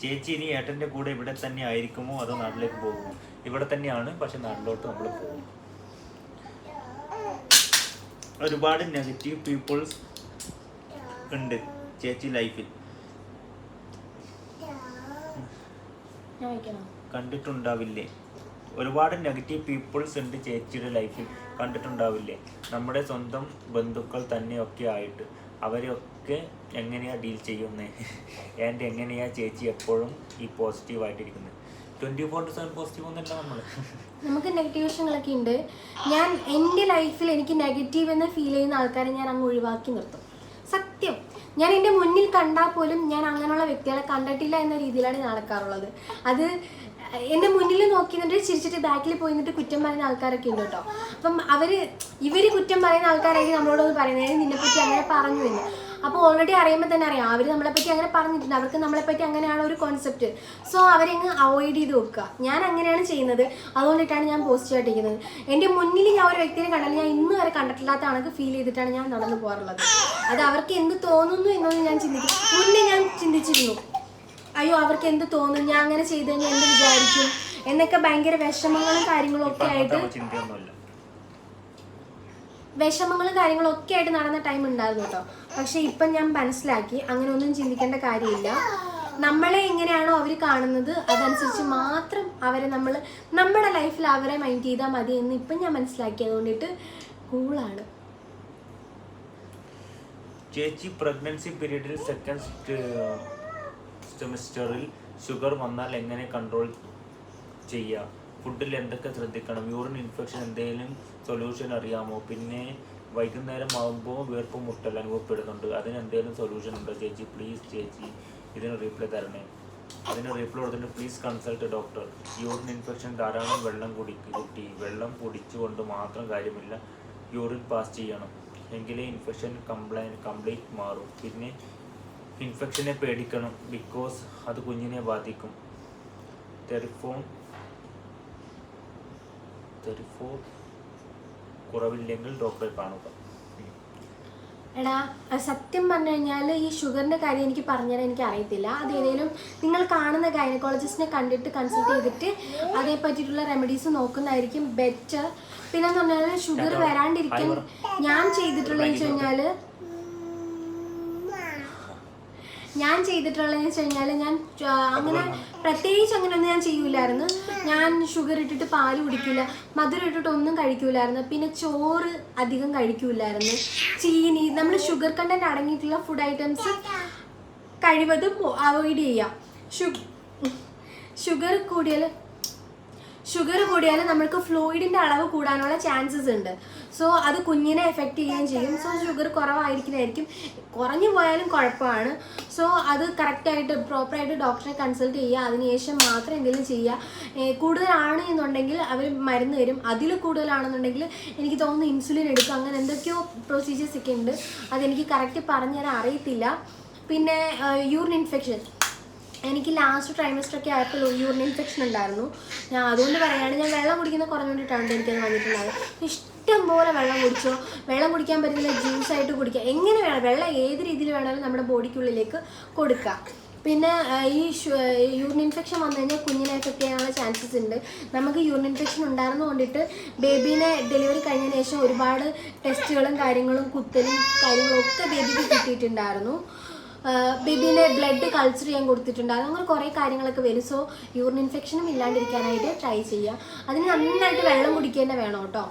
ചേച്ചി ഇനി ഏട്ടന്റെ കൂടെ ഇവിടെ തന്നെ ആയിരിക്കുമോ അതോ നാട്ടിലേക്ക് പോകുമോ? ഇവിടെ തന്നെയാണ് പക്ഷെ നാട്ടിലോട്ട് നമ്മൾ പോകും ഒരുപാട് നെഗറ്റീവ് പീപ്പിൾസ് ഉണ്ട് ചേച്ചി ലൈഫിൽ കണ്ടിട്ടുണ്ടാവില്ലേ? ഒരുപാട് നെഗറ്റീവ് പീപ്പിൾസ് ഉണ്ട് ചേച്ചിയുടെ ലൈഫിൽ കണ്ടിട്ടുണ്ടാവില്ലേ? നമ്മുടെ സ്വന്തം ബന്ധുക്കൾ തന്നെയൊക്കെ ആയിട്ട് അവരെയൊക്കെ എങ്ങനെയാ ഡീൽ ചെയ്യുന്നത് ആൻഡ് എങ്ങനെയാ ചേച്ചി എപ്പോഴും ഈ പോസിറ്റീവ് നമ്മൾ നമുക്ക് നെഗറ്റീവ് വശങ്ങളൊക്കെ ഉണ്ട്. ഞാൻ എന്റെ ലൈഫിൽ എനിക്ക് നെഗറ്റീവ് എന്ന് ഫീൽ ചെയ്യുന്ന ആൾക്കാരെ ഞാൻ അങ്ങ് ഒഴിവാക്കി നിർത്തും. സത്യം. ഞാൻ എന്റെ മുന്നിൽ കണ്ടാൽ പോലും ഞാൻ അങ്ങനെയുള്ള വ്യക്തികളെ കണ്ടിട്ടില്ല എന്ന രീതിയിലാണ് നടക്കാറുള്ളത്. അത് എന്റെ മുന്നിൽ നോക്കി നിന്നിട്ട് ചിരിച്ചിട്ട് ബാക്കിൽ പോയി നിന്നിട്ട് കുറ്റം പറയുന്ന ആൾക്കാരൊക്കെ ഉണ്ട് കേട്ടോ. അപ്പം അവർ ഇവർ കുറ്റം പറയുന്ന ആൾക്കാരായിരിക്കും നമ്മളോടൊന്ന് പറയുന്നത്. നിന്നെപ്പറ്റി അങ്ങനെ പറഞ്ഞു എന്ന്. അപ്പോൾ ഓൾറെഡി അറിയുമ്പോൾ തന്നെ അറിയാം. അവർ നമ്മളെപ്പറ്റി അങ്ങനെ പറഞ്ഞിട്ടുണ്ട്. അവർക്ക് നമ്മളെപ്പറ്റി അങ്ങനെയാണ് ഒരു കോൺസെപ്റ്റ് സോ അവരങ്ങ് അവോയ്ഡ് ചെയ്ത് വെക്കുക. ഞാൻ അങ്ങനെയാണ് ചെയ്യുന്നത്. അതുകൊണ്ടിട്ടാണ് ഞാൻ പോസ്റ്റ് ആയിട്ടിരിക്കുന്നത് എന്റെ മുന്നിൽ ഞാൻ ഒരു വ്യക്തിയെ കണ്ടാൽ ഞാൻ ഇന്ന് വരെ കണ്ടിട്ടില്ലാത്ത കണക്ക് ഫീൽ ചെയ്തിട്ടാണ് ഞാൻ നടന്നു പോകാറുള്ളത്. അത് അവർക്ക് എന്ത് തോന്നുന്നു എന്നൊന്നും ഞാൻ ചിന്തിക്കും. മുന്നേ ഞാൻ ചിന്തിച്ചിരുന്നു. അയ്യോ അവർക്ക് എന്ത് തോന്നും? ഞാൻ അങ്ങനെ ചെയ്ത് കഴിഞ്ഞാൽ എന്ത് വിചാരിക്കും? എന്നൊക്കെ ഭയങ്കര വിഷമങ്ങളും കാര്യങ്ങളും ഒക്കെ ആയിട്ട് വിഷമങ്ങളും കാര്യങ്ങളും ഒക്കെ ആയിട്ട് നടന്ന ടൈം ഉണ്ടായിരുന്നു കേട്ടോ പക്ഷെ ഇപ്പം ഞാൻ മനസ്സിലാക്കി അങ്ങനെ ഒന്നും ചിന്തിക്കേണ്ട കാര്യമില്ല. നമ്മളെ എങ്ങനെയാണോ അവർ കാണുന്നത് അതനുസരിച്ച് മാത്രം അവരെ നമ്മൾ നമ്മുടെ ലൈഫിൽ അവരെ മൈൻഡ് ചെയ്താൽ മതി എന്ന് ഇപ്പം ഞാൻ മനസ്സിലാക്കി അതുകൊണ്ടിട്ട് കൂളാണ് ചേച്ചി പ്രഗ്നൻസി പീരീഡിൽ സെക്കൻഡ് സെമിസ്റ്ററിൽ ഷുഗർ വന്നാൽ എങ്ങനെ കൺട്രോൾ ചെയ്യുക ഫുഡിൽ എന്തൊക്കെ ശ്രദ്ധിക്കണം? യൂറിൻ ഇൻഫെക്ഷൻ എന്തെങ്കിലും സൊല്യൂഷൻ അറിയാമോ? പിന്നെ വൈകുന്നേരം ആകുമ്പോൾ വീർപ്പ് മുട്ടൽ അനുഭവപ്പെടുന്നുണ്ട്. അതിന് എന്തെങ്കിലും സൊല്യൂഷൻ ഉണ്ടോ ചേച്ചി? പ്ലീസ് ചേച്ചി ഇതിന് റീപ്ലൈ തരണേ. അതിന് റീപ്ലൈ കൊടുത്തിട്ട് please consult doctor urine infection ധാരാളം വെള്ളം കുടിക്കും കുട്ടി. വെള്ളം കുടിച്ചുകൊണ്ട് മാത്രം കാര്യമില്ല യൂറിൻ പാസ് ചെയ്യണം. എങ്കിലേ ഇൻഫെക്ഷൻ കംപ്ലൈൻ കംപ്ലീറ്റ് മാറും. പിന്നെ ഇൻഫെക്ഷനെ പേടിക്കണം ബിക്കോസ് അത് കുഞ്ഞിനെ ബാധിക്കും. ടെറിഫോൺ ടെറിഫോ കുറവില്ലെങ്കിൽ ഡോക്ടറെ കാണുക. എടാ സത്യം പറഞ്ഞു കഴിഞ്ഞാൽ ഈ ഷുഗറിന്റെ കാര്യം എനിക്ക് പറഞ്ഞാൽ എനിക്ക് അറിയത്തില്ല. അത് ഏതെങ്കിലും നിങ്ങൾ കാണുന്ന ഗൈനക്കോളജിസ്റ്റിനെ കണ്ടിട്ട് കൺസൾട്ട് ചെയ്തിട്ട് അതേ പറ്റിയിട്ടുള്ള റെമഡീസ് നോക്കുന്നതായിരിക്കും ബെറ്റർ പിന്നെ എന്ന് പറഞ്ഞാൽ ഷുഗർ വരാണ്ടിരിക്കാൻ ഞാൻ ചെയ്തിട്ടുള്ളതെന്ന് വെച്ച് കഴിഞ്ഞാൽ ഞാൻ ചെയ്തിട്ടുള്ളതെന്ന് വെച്ച് കഴിഞ്ഞാൽ ഞാൻ അങ്ങനെ പ്രത്യേകിച്ച് അങ്ങനെയൊന്നും ഞാൻ ചെയ്യൂലായിരുന്നു. ഞാൻ ഷുഗർ ഇട്ടിട്ട് പാൽ കുടിക്കില്ല മധുരം ഇട്ടിട്ട് ഒന്നും കഴിക്കൂലായിരുന്നു. പിന്നെ ചോറ് അധികം കഴിക്കൂലായിരുന്നു. ചീനി നമ്മൾ ഷുഗർ കണ്ടന്റ് അടങ്ങിയിട്ടുള്ള ഫുഡ് ഐറ്റംസ് കഴിവതും അവോയ്ഡ് ചെയ്യാം. ഷു ഷുഗർ കൂടിയാൽ ഷുഗർ കൂടിയാൽ നമ്മൾക്ക് ഫ്ലൂയിഡിന്റെ അളവ് കൂടാനുള്ള ചാൻസസ് ഉണ്ട്. സോ അത് കുഞ്ഞിനെ എഫക്റ്റ് ചെയ്യുകയും ചെയ്യും. സോ ഷുഗർ കുറവായിരിക്കുന്നതായിരിക്കും. കുറഞ്ഞു പോയാലും കുഴപ്പമാണ്. സോ അത് കറക്റ്റായിട്ട് പ്രോപ്പറായിട്ട് ഡോക്ടറെ കൺസൾട്ട് ചെയ്യുക. അതിനുശേഷം മാത്രം എന്തെങ്കിലും ചെയ്യുക. കൂടുതലാണ് എന്നുണ്ടെങ്കിൽ അവർ മരുന്ന് തരും. അതിൽ കൂടുതലാണെന്നുണ്ടെങ്കിൽ എനിക്ക് തോന്നുന്നു ഇൻസുലിൻ എടുക്കും. അങ്ങനെ എന്തൊക്കെയോ പ്രൊസീജിയേഴ്സ് ഒക്കെ ഉണ്ട്. അതെനിക്ക് കറക്റ്റ് പറഞ്ഞുതരാൻ അറിയത്തില്ല. പിന്നെ യൂറിൻ ഇൻഫെക്ഷൻ എനിക്ക് ലാസ്റ്റ് ട്രൈമസ്റ്റർ ഒക്കെ ആയപ്പോൾ യൂറിൻ ഇൻഫെക്ഷൻ ഉണ്ടായിരുന്നു. ഞാൻ അതുകൊണ്ട് പറയുകയാണ് ഞാൻ വെള്ളം കുടിക്കുന്ന കുറഞ്ഞുകൊണ്ടിട്ടാണ് എനിക്കത് വന്നിട്ടുണ്ടായത്. ഇഷ്ടം പോലെ വെള്ളം കുടിച്ചോ. വെള്ളം കുടിക്കാൻ പറ്റുന്ന ജ്യൂസ് ആയിട്ട് കുടിക്കുക. എങ്ങനെ വേണം വെള്ളം ഏത് രീതിയിൽ വേണമെങ്കിലും നമ്മുടെ ബോഡിക്കുള്ളിലേക്ക് കൊടുക്കുക. പിന്നെ ഈ യൂറിൻ ഇൻഫെക്ഷൻ വന്നു കഴിഞ്ഞാൽ കുഞ്ഞിനെ ചെയ്യാനുള്ള ചാൻസസ് ഉണ്ട്. നമുക്ക് യൂറിൻ ഇൻഫെക്ഷൻ ഉണ്ടായിരുന്നു കൊണ്ടിട്ട് ബേബീനെ ഡെലിവറി കഴിഞ്ഞതിന് ശേഷം ഒരുപാട് ടെസ്റ്റുകളും കാര്യങ്ങളും കുത്തലും കാര്യങ്ങളും ഒക്കെ ബേബിക്ക് കിട്ടിയിട്ടുണ്ടായിരുന്നു. ബേബീനെ ബ്ലഡ് കൾച്ചർ ചെയ്യാൻ കൊടുത്തിട്ടുണ്ടായിരുന്നു അങ്ങനെ കുറേ കാര്യങ്ങളൊക്കെ വരും. സോ യൂറിൻ ഇൻഫെക്ഷനും ഇല്ലാണ്ടിരിക്കാനായിട്ട് ട്രൈ ചെയ്യുക അതിന് നന്നായിട്ട് വെള്ളം കുടിക്കുക വേണം കേട്ടോ.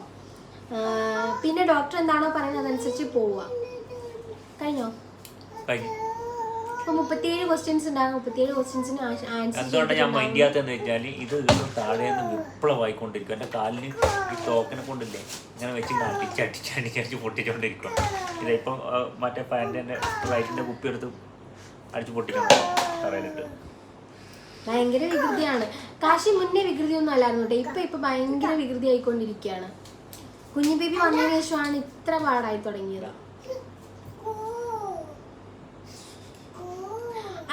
പിന്നെ ഡോക്ടർ എന്താണോ പറയുന്നത് അതനുസരിച്ച് പോവുക. കഴിഞ്ഞു. മുപ്പത്തിയേഴ് ക്വസ്റ്റ്യൻസ് ഉണ്ടാകും മുപ്പത്തിയേഴ് ക്വസ്റ്റ്യൻസിന് ആൻസർ എന്തുകൊണ്ടാണ് ഞാൻ മൈൻഡ് ചെയ്യാത്തതെന്ന് വെച്ചാൽ ഇത് താഴെ നിന്ന് വിപ്ലവമായിക്കൊണ്ടിരിക്കും എന്റെ കാലിന് ഈ ടോക്കനെ കൊണ്ടില്ലേ ഇങ്ങനെ വെച്ച് അടിച്ച് അടിച്ച് അടിച്ച് അടിച്ച് പൊട്ടിച്ചുകൊണ്ടിരിക്കും ഇതിപ്പം മറ്റേ പാന്റിന്റെ ലൈറ്റിന്റെ കുപ്പി എടുത്ത് അടിച്ച് പൊട്ടിക്കണം തറയിലിട്ട്. ഭയങ്കര വികൃതിയാണ്. കാശി മുന്നേ വികൃതിയൊന്നും അല്ലായിരുന്നു കേട്ടോ. ഇപ്പൊ ഇപ്പൊ ഭയങ്കര വികൃതി ആയിക്കൊണ്ടിരിക്കുകയാണ് കുഞ്ഞു ബേബി വന്നതിന് ശേഷമാണ് ഇത്ര പാടായി തുടങ്ങിയത്.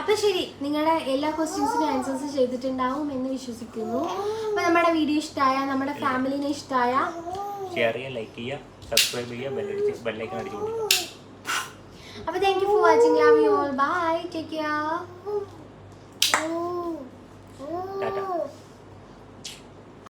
അപ്പൊ ശരി നിങ്ങളുടെ എല്ലാ ക്വസ്റ്റ്യൻസിനും ആൻസേഴ്സ് ചെയ്തിട്ടുണ്ടാവും എന്ന് വിശ്വസിക്കുന്നു. അപ്പൊ നമ്മുടെ വീഡിയോ ഇഷ്ടമായ നമ്മുടെ ഫാമിലിനെ ഇഷ്ടമായ ലൈക്ക് ചെയ്യുക സബ്സ്ക്രൈബ് ചെയ്യുക കൊടുക്കുക അപ്പൊ thank you for watching love you all bye take care